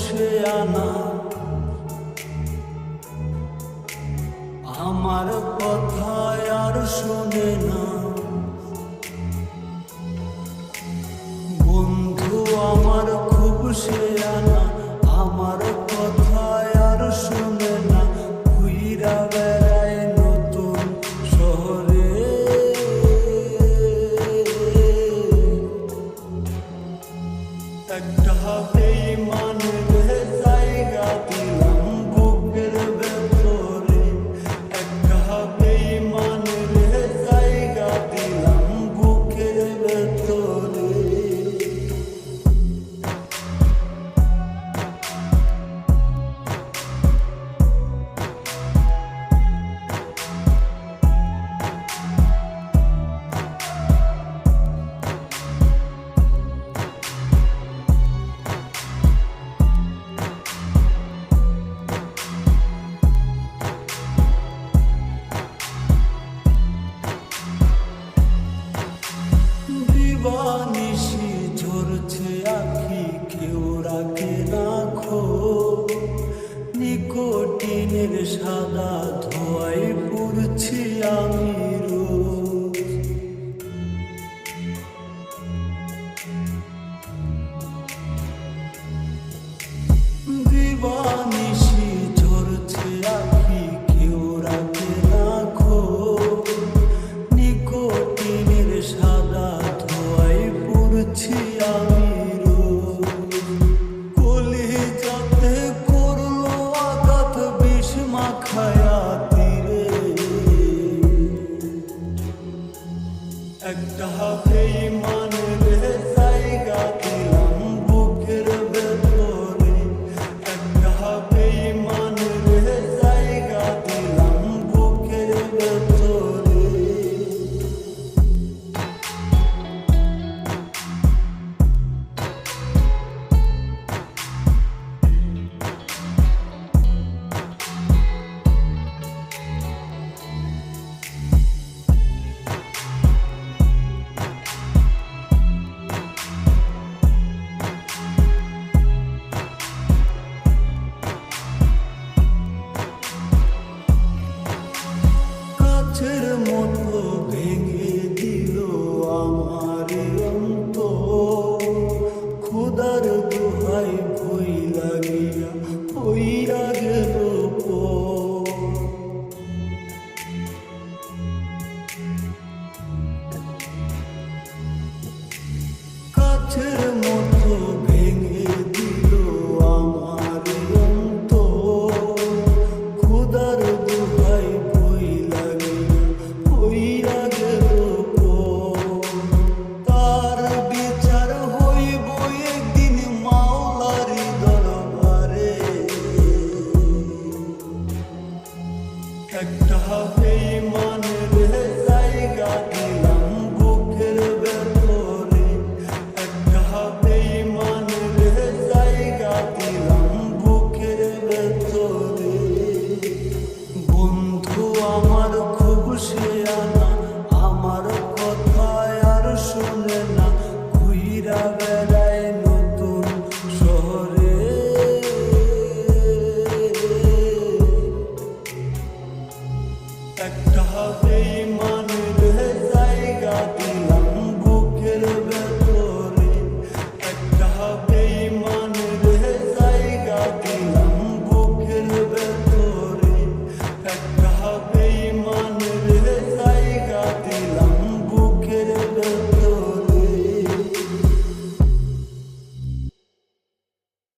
আমার খুব সে আনা। আমার কথা আর শোনে না। বন্ধু আমার খুব সে আনা আমার কথা আর শোনে না। বেড়ায় নতুন শহরে। একটা দিবানিশি ঝরছে আখি কেউ রাখে না খো নিকোটিনের সাদা ধোয়ায় পড়ছি আমি। daha peyman একটা বেইমান রে জায়গা